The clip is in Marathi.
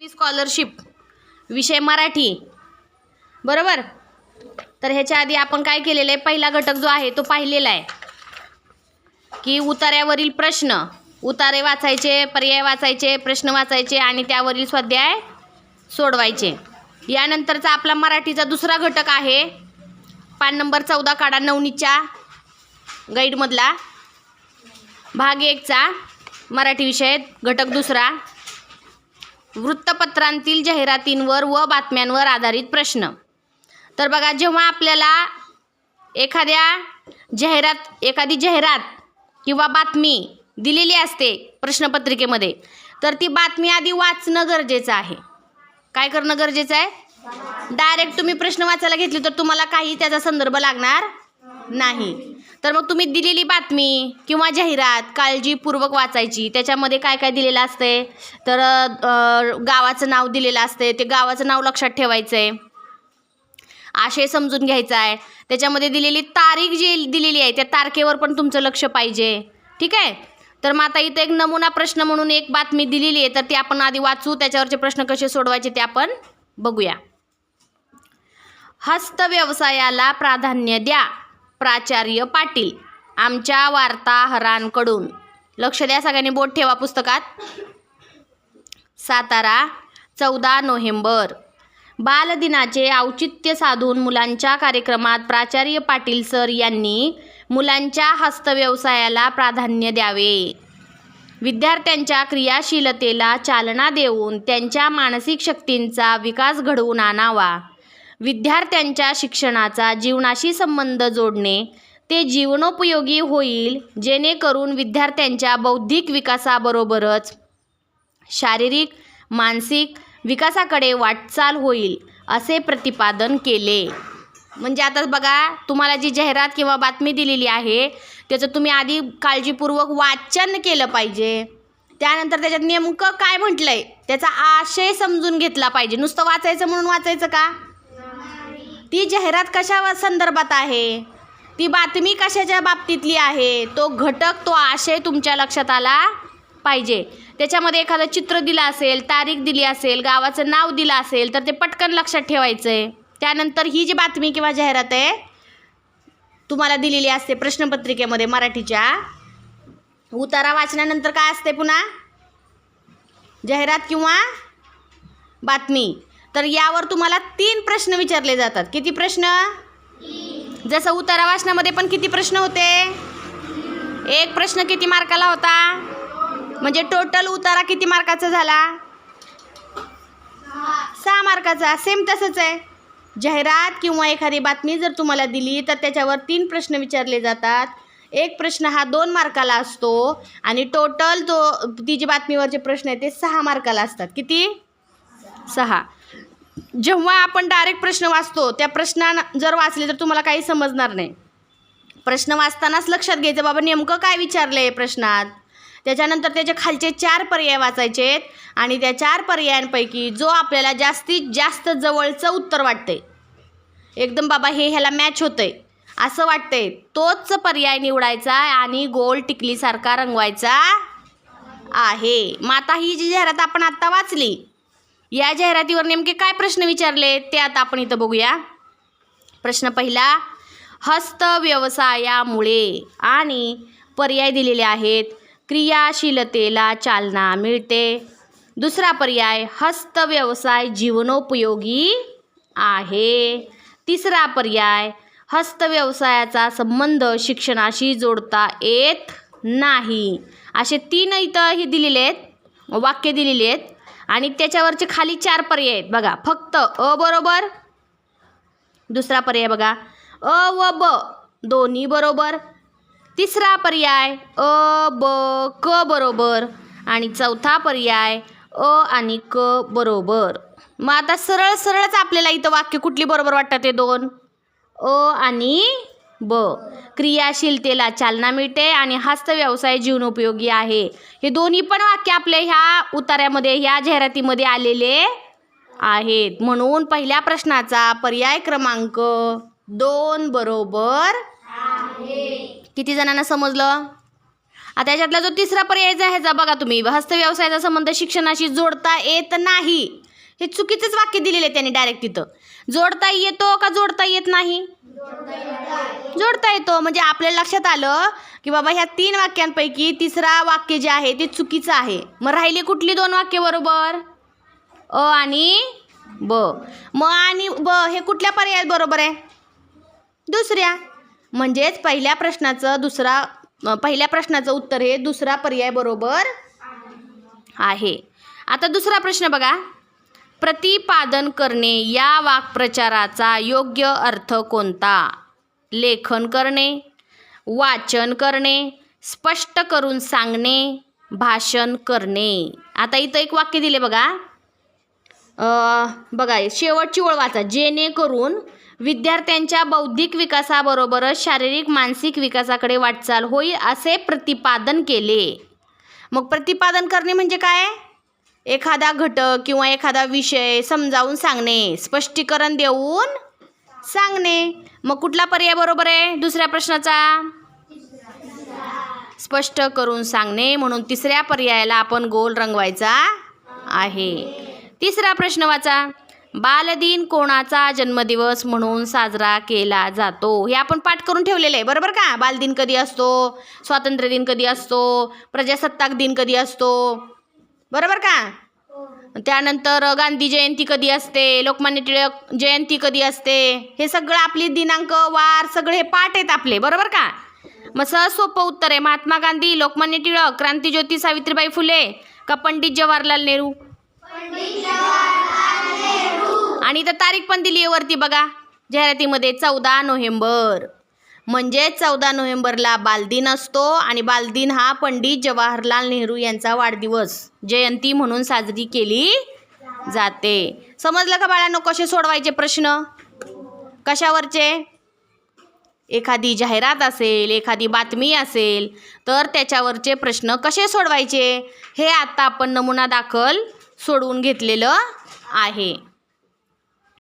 स्कॉलरशिप विषय मराठी. बरोबर? तर ह्याच्या आधी आपण काय केलेलं आहे? पहिला घटक जो आहे तो पाहिलेला आहे. की उतार्यावरील प्रश्न. उतारे वाचायचे पर्याय वाचायचे प्रश्न वाचायचे आणि त्यावरील स्वाध्याय सोडवायचे. यानंतरचा आपला मराठीचा दुसरा घटक आहे. पान नंबर चौदा काढा नवनीच्या गाईडमधला भाग एकचा मराठी विषय घटक दुसरा. वृत्तपत्रांतील जाहिरातींवर व बातम्यांवर आधारित प्रश्न. तर बघा जेव्हा आपल्याला एखाद्या जाहिरात एखादी जाहिरात किंवा बातमी दिलेली असते प्रश्नपत्रिकेमध्ये तर ती बातमी आधी वाचणं गरजेचं आहे. काय करणं गरजेचं आहे? डायरेक्ट तुम्ही प्रश्न वाचायला घेतले तर तुम्हाला काही त्याचा संदर्भ लागणार नाही. तर मग तुम्ही दिलेली बातमी किंवा जाहिरात काळजीपूर्वक वाचायची त्याच्यामध्ये काय काय दिलेलं असते तर गावाचं नाव दिलेलं असते ते गावाचं नाव लक्षात ठेवायचं आहे आशय समजून घ्यायचा आहे त्याच्यामध्ये दिलेली तारीख जी दिलेली आहे त्या तारखेवर पण तुमचं लक्ष पाहिजे. ठीक आहे? तर मग आता इथं एक नमुना प्रश्न म्हणून एक बातमी दिलेली आहे तर ती आपण आधी वाचू त्याच्यावरचे प्रश्न कसे सोडवायचे ते आपण बघूया. हस्तव्यवसायाला प्राधान्य द्या. प्राचार्य पाटील आमच्या वार्ताहरांकडून. लक्ष द्या सगळ्यांनी बोट ठेवा पुस्तकात. सातारा चौदा नोव्हेंबर. बालदिनाचे औचित्य साधून मुलांच्या कार्यक्रमात प्राचार्य पाटील सर यांनी मुलांच्या हस्तव्यवसायाला प्राधान्य द्यावे. विद्यार्थ्यांच्या क्रियाशीलतेला चालना देऊन त्यांच्या मानसिक शक्तींचा विकास घडवून आणावा. विद्यार्थ्यांच्या शिक्षणाचा जीवनाशी संबंध जोडणे. ते जीवनोपयोगी होईल जेणेकरून विद्यार्थ्यांच्या बौद्धिक विकासाबरोबरच शारीरिक मानसिक विकासाकडे वाटचाल होईल असे प्रतिपादन केले. म्हणजे आता बघा तुम्हाला जी जाहिरात किंवा बातमी दिलेली आहे त्याचं तुम्ही आधी काळजीपूर्वक वाचन केलं पाहिजे. त्यानंतर त्याच्यात नेमकं काय म्हटलं आहे त्याचा आशय समजून घेतला पाहिजे. नुसतं वाचायचं म्हणून वाचायचं का? ती जाहिरात कशा संदर्भात आहे? ती बातमी कशाच्या बाबतीतली आहे? तो घटक तो आशय तुमच्या लक्षात आला पाहिजे. त्याच्यामध्ये एखादं चित्र दिलं असेल तारीख दिली असेल गावाचं नाव दिलं असेल तर ते पटकन लक्षात ठेवायचं आहे त्यानंतर ही जी बातमी किंवा जाहिरात आहे तुम्हाला दिलेली असते प्रश्नपत्रिकेमध्ये मराठीच्या. उतारा वाचल्यानंतर काय असते पुन्हा? जाहिरात किंवा बातमी. तर यावर तुम्हाला तीन प्रश्न विचारले जातात. किती प्रश्न? जसं उतारा वाचनामध्ये पण किती प्रश्न होते? एक प्रश्न किती मार्काला होता? म्हणजे टोटल उतारा किती मार्काचा झाला? सहा मार्काचा. सेम तसंच आहे. जाहिरात किंवा एखादी बातमी जर तुम्हाला दिली तर त्याच्यावर तीन प्रश्न विचारले जातात. एक प्रश्न हा दोन मार्काला असतो आणि टोटल तो ती जी बातमीवरचे प्रश्न आहेत ते सहा मार्काला असतात. किती? सहा. जेव्हा आपण डायरेक्ट प्रश्न वाचतो त्या प्रश्ना जर वाचले तर तुम्हाला काही समजणार नाही. प्रश्न वाचतानाच लक्षात घ्यायचं बाबा नेमकं काय विचारलं आहे प्रश्नात? त्याच्यानंतर त्याचे खालचे चार पर्याय वाचायचे आणि त्या चार पर्यायांपैकी जो आपल्याला जास्तीत जास्त जवळचं उत्तर वाटतंय. एकदम बाबा हे ह्याला मॅच होतंय. असं वाटतंय तोच पर्याय निवडायचा आणि गोल टिकलीसारखा रंगवायचा आहे. मग आता ही जी जाहिरात आपण आत्ता वाचली या जाहिरातीवर नेमके काय प्रश्न विचारले ते आता आपण इथं बघूया. प्रश्न पहिला हस्तव्यवसायामुळे आणि पर्याय दिलेले आहेत क्रियाशीलतेला चालना मिळते. दुसरा पर्याय हस्तव्यवसाय जीवनोपयोगी आहे. तिसरा पर्याय हस्तव्यवसायाचा संबंध शिक्षणाशी जोडता येत नाही. असे तीन इथं हे दिलेले आहेत वाक्य दिलेली आहेत. आणि त्याच्यावरचे खाली चार पर्याय आहेत. बघा फक्त अ बरोबर दुसरा पर्याय बघा अ व ब दोन्ही बरोबर. तिसरा पर्याय अ ब क बरोबर. आणि चौथा पर्याय अ आणि क बरोबर. मग आता सरळ सरळच आपल्याला इथं वाक्य कुठली बरोबर वाटतात ते दोन? अ आणि ब. क्रियाशीलतेला चालना मिळते आणि हस्तव्यवसाय जीवनोपयोगी आहे. हे दोन्ही पण वाक्य आपल्या ह्या उतार्यामध्ये ह्या जाहिरातीमध्ये आलेले आहेत. म्हणून पहिल्या प्रश्नाचा पर्याय क्रमांक दोन बरोबर किती जणांना समजलं? आता याच्यातला जो तिसरा पर्याय जो आहे जा बघा तुम्ही. हस्तव्यवसायाचा संबंध शिक्षणाशी जोडता येत नाही. हे चुकीचंच वाक्य दिलेलं आहे त्यांनी डायरेक्ट तिथं. जोडता येतो का जोडता येत नाही? जोडता येतो. म्हणजे आपल्या लक्षात आलं की बाबा ह्या तीन वाक्यांपैकी तिसरा वाक्य जे आहे ते चुकीचं आहे. मग राहिली कुठली दोन वाक्य बरोबर? अ आणि ब. म आणि ब हे कुठल्या पर्यायात बरोबर आहे? दुसऱ्या. म्हणजेच पहिल्या प्रश्नाचं दुसरा पहिल्या प्रश्नाचं उत्तर हे दुसरा पर्याय बरोबर आहे. आता दुसरा प्रश्न बघा. प्रतिपादन करणे या वाक्प्रचाराचा योग्य अर्थ कोणता? लेखन करणे वाचन करणे स्पष्ट करून सांगणे भाषण करणे. आता इथं एक वाक्य दिले बघा. बघा शेवटची ओळ वाचा. जेणेकरून विद्यार्थ्यांच्या बौद्धिक विकासाबरोबरच शारीरिक मानसिक विकासाकडे वाटचाल होईल असे प्रतिपादन केले. मग प्रतिपादन करणे म्हणजे काय? एखादा घटक किंवा एखादा विषय समजावून सांगणे स्पष्टीकरण देऊन सांगणे. मग कुठला पर्याय बरोबर आहे? दुसऱ्या प्रश्नाचा? स्पष्ट करून सांगणे म्हणून तिसऱ्या पर्यायाला आपण गोल रंगवायचा आहे. तिसरा प्रश्न वाचा. बालदिन कोणाचा जन्मदिवस म्हणून साजरा केला जातो? हे आपण पाठ करून ठेवलेलं आहे बरोबर का? बालदिन कधी असतो? स्वातंत्र्य दिन कधी असतो? प्रजासत्ताक दिन कधी असतो? बरोबर का? त्यानंतर गांधी जयंती कधी असते? लोकमान्य टिळक जयंती कधी असते? हे सगळं आपली दिनांक वार सगळे हे पाठ आहेत आपले. बरोबर का? मग सहज सोपं उत्तर आहे. महात्मा गांधी लोकमान्य टिळक क्रांतीज्योती सावित्रीबाई फुले का पंडित जवाहरलाल नेहरू. आणि इथं तारीख पण दिली आहे वरती बघा. जाहिरातीमध्ये चौदा नोव्हेंबर. म्हणजे चौदा नोव्हेंबरला बालदिन असतो आणि बालदिन हा पंडित जवाहरलाल नेहरू यांचा वाढदिवस. जयंती म्हणून साजरी केली जाते. समजलं का बाळांनो कसे सोडवायचे प्रश्न? कशावरचे? एखादी जाहिरात असेल एखादी बातमी असेल तर त्याच्यावरचे प्रश्न कसे सोडवायचे? हे आता आपण नमुना दाखल सोडवून घेतलेलं आहे.